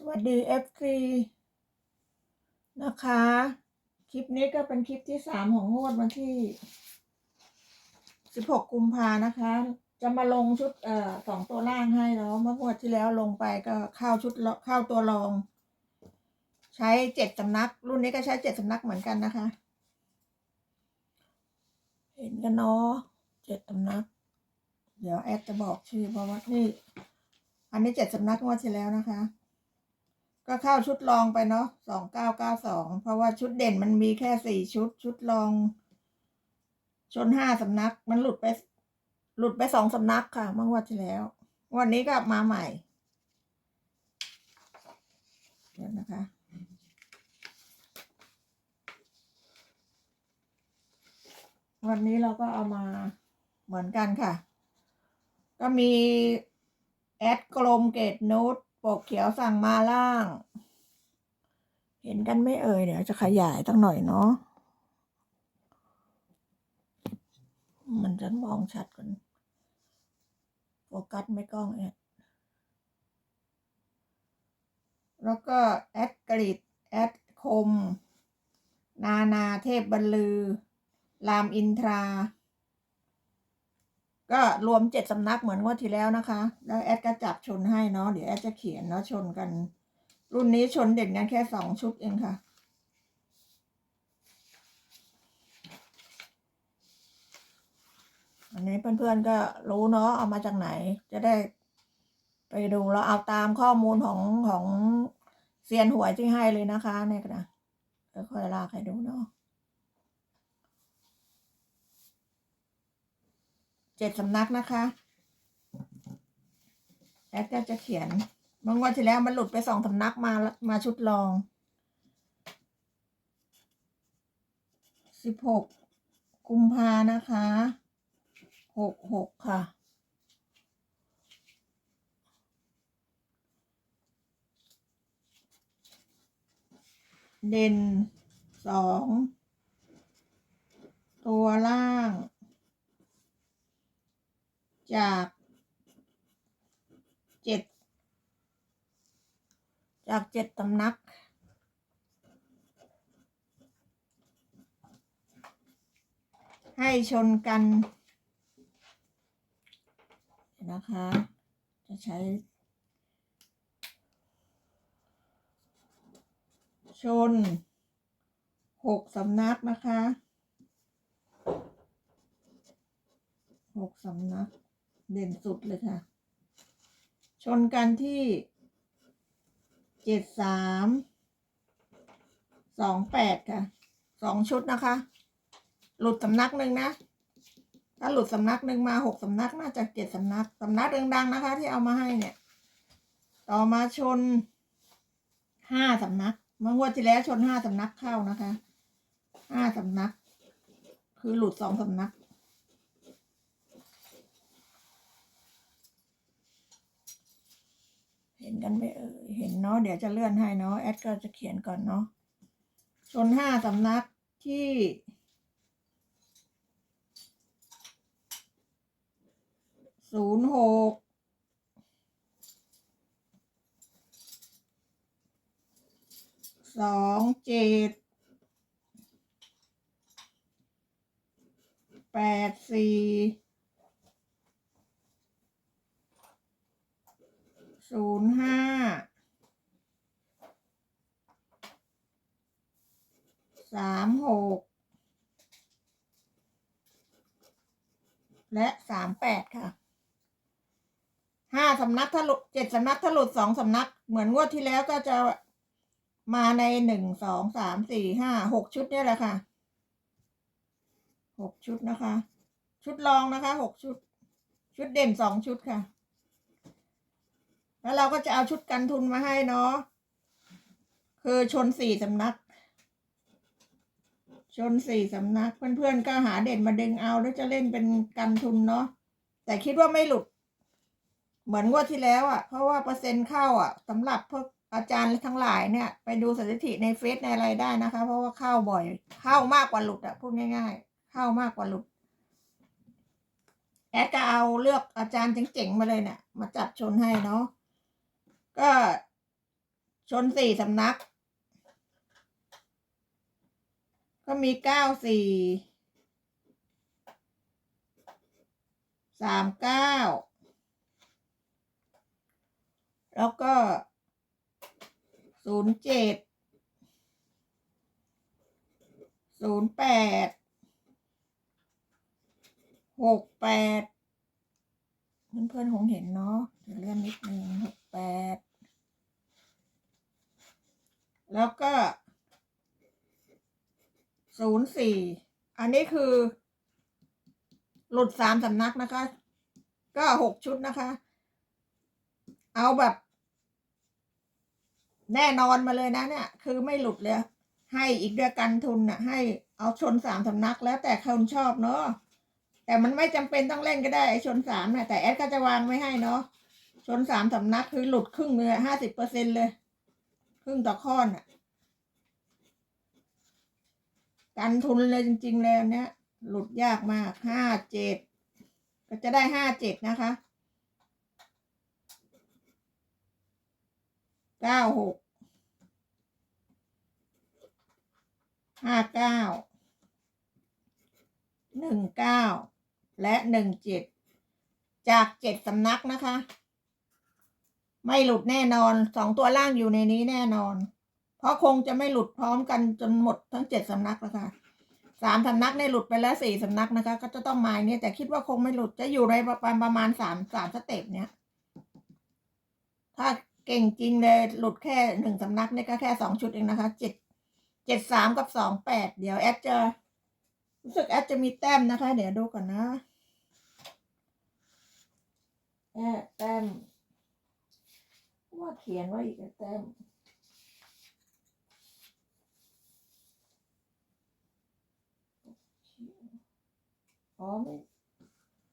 สวัสดี FC นะคะ คลิปนี้ก็เป็นคลิปที่สามของงวดวันที่16กุมภานะคะ จะมาลงชุดเอ่อสองตัวล่างให้แล้วเมื่องวดที่แล้วลงไปก็เข้าชุดเข้าตัวรอง ใช้เจ็ดสำนัก รุ่นนี้ก็ใช้เจ็ดสำนักเหมือนกันนะคะ เห็นกันเนาะเจ็ดสำนัก เดี๋ยวแอดจะบอกชื่อเพราะว่านี่อันนี้เจ็ดสำนักงวดที่แล้วนะคะ ก็เข้าชุดรองไปเนาะสองเก้าเก้าสองเพราะว่าชุดเด่นมันมีแค่สี่ชุด ชุดรอง ชนห้าสำนัก มันหลุดไป หลุดไปสองสำนักค่ะเมื่อวันที่แล้ว วันนี้ก็มาใหม่เดี๋ยวนะคะวันนี้เราก็เอามาเหมือนกันค่ะ ก็มี แอดกลมเกตโน้ต ปกเขียวสั่งมาล่าง เห็นกันไม่เอ่ยเดี๋ยวจะขยายตั้งหน่อยเนาะมันจะมองชัดกว่านี้โฟกัสไม่กล้องแอดแล้วก็แอดกริดแอดคม นานาเทพบรรลือ รามอินทรา ก็รวมเจ็ดสำนักเหมือนงวดที่แล้วนะคะ แล้วแอดก็จับชนให้เนาะเดี๋ยวแอดจะเขียนเนาะชนกัน รุ่นนี้ชนเด่นกันแค่สองชุดเองค่ะ อันนี้เพื่อนๆก็รู้เนาะเอามาจากไหน จะได้ไปดูแล้วเอาตามข้อมูลของของเซียนหวยที่ให้เลยนะคะเนี่ยนะค่อยลากให้ดูเนาะ เจ็ดสำนักนะคะแอดก็จะเขียนเมื่อวันที่แล้วมันหลุดไปสองสำนักมามาชุดรองสิบหกกุมภานะคะหกหกค่ะเด่นสองตัวล่าง จากเจ็ดจากเจ็ดตำนัก ให้ชนกันนะคะ จะใช้ ชนหกสำนักนะคะหกสำนัก เด่นสุดเลยค่ะ ชนกันที่เจ็ดสามสองแปดค่ะสองชุดนะคะ หลุดสำนักหนึ่งนะ ถ้าหลุดสำนักหนึ่งมาหกสำนักน่าจะเจ็ดสำนักสำนักดังๆนะคะ ที่เอามาให้เนี่ย ต่อมาชนห้าสำนักเมื่องวดที่แล้วชนห้าสำนักเข้านะคะห้าสำนัก คือหลุดสองสำนัก เห็นกันไหมเอ่ยเห็ นเนาะเดี๋ยวจะเลื่อนให้เนาะแอดก็จะเขียนก่อนเนาะชนห้าสำนักที่ ศูนย์หกสองเจ็ดแปดสี่ศูนย์ห้า สามหกและสามแปดค่ะห้าสำนักถ้าหลุดเจ็ดสำนักถ้าหลุดสองสำนัก เหมือนงวดที่แล้วก็จะมาในหนึ่งสองสามสี่ห้าหกชุดนี่แหละค่ะหกชุดนะคะ ชุดรองนะคะหกชุด ชุดเด่นสองชุดค่ะ แล้วเราก็จะเอาชุดกันทุนมาให้เนาะคือชนสี่สำนัก ชนสี่สำนัก เพื่อนๆก็หาเด่นมาดึงเอาแล้วจะเล่นเป็นกันทุนเนาะแต่คิดว่าไม่หลุด เหมือนงวดที่แล้วอะ่ะ เพราะว่าเปอร์เซ็นต์เข้าอะสำหรับพวกอาจารย์ทั้งหลายเนี่ย ไปดูสถิติในเฟซในอะไรได้นะคะ เพราะว่าเข้าบ่อย เข้ามากกว่าหลุดอะพูดง่าย ๆ เข้ามากกว่าหลุดแอดก็เอาเลือกอาจารย์เจ๋งๆมาเลยเนี่ยมาจับชนให้เนาะก็ชนสี่สำนัก ก็มีเก้าสี่สามเก้าแล้วก็ศูนย์เจ็ดศูนย์แปดหกแปดเพื่อนๆคงเห็นเนาะเดี๋ยวเลื่อนนิดนึงหกแปดแล้วก็ ศูนย์สี่อันนี้คือ หลุดสามสำนักนะคะ ก็หกชุดนะคะ เอาแบบ แน่นอนมาเลยนะเนี่ย คือไม่หลุดเลย ให้อีกด้วยกันทุนน่ะ ให้เอาชนสามสำนักแล้วแต่คนชอบเนาะแต่มันไม่จำเป็นต้องเล่นก็ได้ไอ้ชนสามเนี่ยแต่แอดก็จะวางไว้ให้เนาะชนสามสำนักคือหลุดครึ่งเลยห้าสิบเปอร์เซ็นเลย ครึ่งต่อข้อนอะ กันทุนเลยจริง ๆ แล้วเนี่ยหลุดยากมากห้าเจ็ดก็จะได้ห้าเจ็ดนะคะเก้าหกห้าเก้าหนึ่งเก้าและหนึ่งเจ็ดจากเจ็ดสำนักนะคะ ไม่หลุดแน่นอนสองตัวล่างอยู่ในนี้แน่นอน เพราะคงจะไม่หลุดพร้อมกันจนหมดทั้งเจ็ดสำนักแล้วค่ะสามสำนักในหลุดไปแล้วสี่สำนักนะคะ ก็จะต้องมาเนี่ยแต่คิดว่าคงไม่หลุดจะอยู่ในประมาณประมาณสามสามสเต็ปเนี้ยถ้าเก่งจริงเลยหลุดแค่หนึ่งสำนักเนี่ยก็แค่สองชุดเองนะคะเจ็ดเจ็ดสามกับสองแปดเดี๋ยวแอดจะรู้สึกแอดจะมีแต้มนะคะ เดี๋ยวดูก่อนนะแอดแต้มว่าเขียนไว่าอีกแล้วแต้ม อ๋อไม่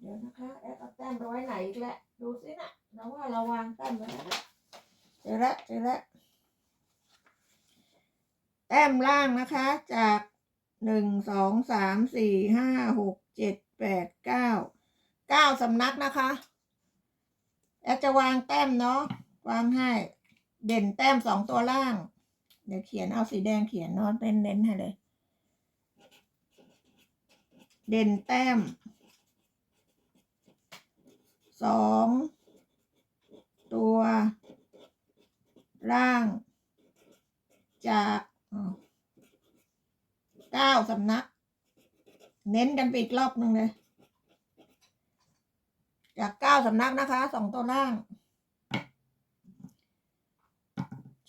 เดี๋ยวนะคะแอดเอาแต้มไปไว้ไหนอีกแล้วดูสินะเราว่าเราวางแต้มไว้แล้วนเจอแล้วเจอแล้วแต้มล่างนะคะ จากหนึ่งสองสามสี่ห้าหกเจ็ดแปดเก้าเก้าสำนักนะคะแอดจะวางแต้มเนาะวางให้ เด่นแต้มสองตัวล่าง เดี๋ยวเขียนเอาสีแดงเขียนเนาะเน้นให้เลย เด่นแต้มสองตัว ล่าง จากเก้าสำนัก เน้นกันไปอีกรอบหนึ่งเลย จากเก้าสำนักนะคะสองตัวล่าง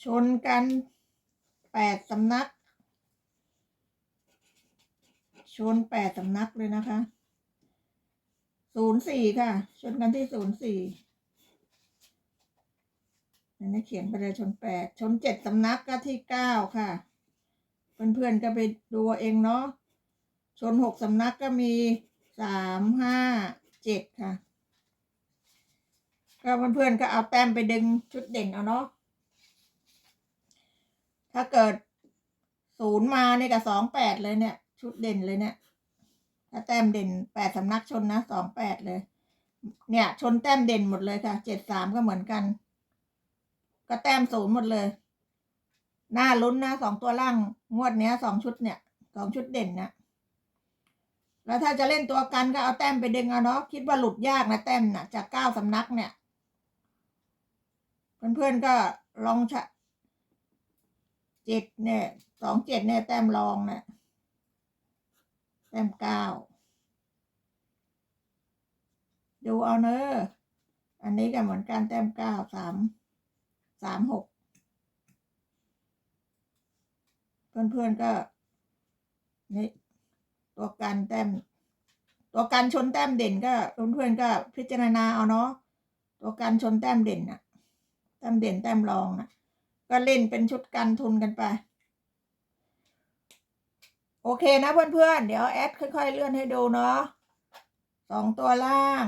ชนกันแปดสำนัก ชนแปดสำนักเลยนะคะศูนย์สี่ค่ะ ชนกันที่ศูนย์สี่นนี้เขียนไปเลยชนแปดชนเจ็ดสำนักก็ที่เก้าค่ะ เพื่อนๆก็ไปดูเอาเองเนาะชนหกสำนักก็มีสามห้าเจ็ดค่ะ ก็เพื่อนๆก็เอาแต้มไปดึงชุดเด่นเอาเนาะถ้าเกิดศูนย์มาเนี่ยกับสองแปดเลยเนี่ย ชุดเด่นเลยเนี่ยถ้าแต้มเด่นแปดสำนักชนนะสองแปดเลย เนี่ย ชนแต้มเด่นหมดเลยค่ะเจ็ดสามก็เหมือนกัน ก็แต้มศูนย์หมดเลย หน้าลุ้นนะสองตัวล่างงวดเนี้ยสองชุดเนี่ยสองชุดเด่นนะแล้วถ้าจะเล่นตัวกันก็เอาแต้มไปดึงเอาเนาะคิดว่าหลุดยากนะแต้มนะจากเก้าสำนักเนี่ยเพื่อนๆก็ลองชะเจ็ดเนี่ยสองเจ็ดเนี่ยแต้มรองเนี่ย ต้มเก้าดูเอาเนอะอันนี้ก็เหมือนกันแต้มเก้าสามสามหกเพื่อนๆก็นี่ตัวกันแต้ม ตัวกันชนแต้มเด่นก็เพื่อนๆก็พิจารณาเอาเนาะตัวกันชนแต้มเด่นน่ะแต้มเด่นแต้มรองน่ะ ก็เล่นเป็นชุดกันทุนกันไป โอเคนะเพื่อนๆ เดี๋ยวแอดค่อยๆ เลื่อนให้ดูเนาะสองตัวล่าง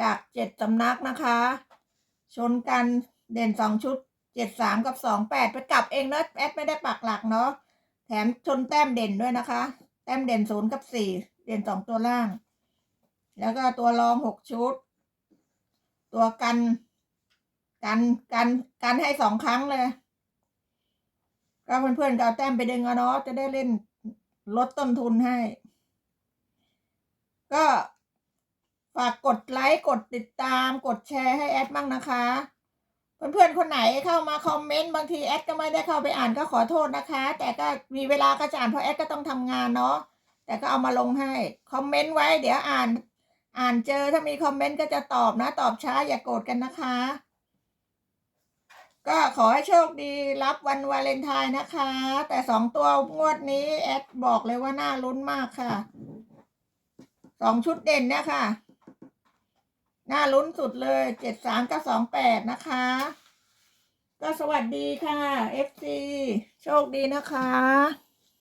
จากเจ็ดสำนักนะคะ ชนกันเด่นสองชุดเจ็ดสามกับสองแปดไปกลับเองเนอะแอดไม่ได้ปักหลักเนาะแถมชนแต้มเด่นด้วยนะคะ แต้มเด่นศูนย์กับสี่เด่นสองตัวล่าง แล้วก็ตัวรองหกชุด ตัวกัน กันกันกันให้สองครั้งเลย ก็เพื่อนๆก็เอาแต้มไปดึงเอาเนาะจะได้เล่น ลดต้นทุนให้ ก็ฝากกดไลค์กดติดตามกดแชร์ให้แอดบ้างนะคะ เพื่อนๆคนไหนเข้ามาคอมเมนต์บางทีแอดก็ไม่ได้เข้าไปอ่านก็ขอโทษนะคะ แต่ก็มีเวลาก็จะอ่านเพราะแอดก็ต้องทำงานเนาะแต่ก็เอามาลงให้คอมเมนต์ไว้เดี๋ยวอ่าน อ่านเจอถ้ามีคอมเมนต์ก็จะตอบนะ ตอบช้าอย่ากโกรธกันนะคะ ก็ขอให้โชคดีรับวันวาเลนไทน์นะคะ แต่สองตัวงวดนี้แอดบอกเลยว่าน่าลุ้นมากค่ะสองชุดเด่นเนี่ยค่ะ น่าลุ้นสุดเลยเจ็ดสามกับสองแปดนะคะ ก็สวัสดีค่ะ FC โชคดีนะคะ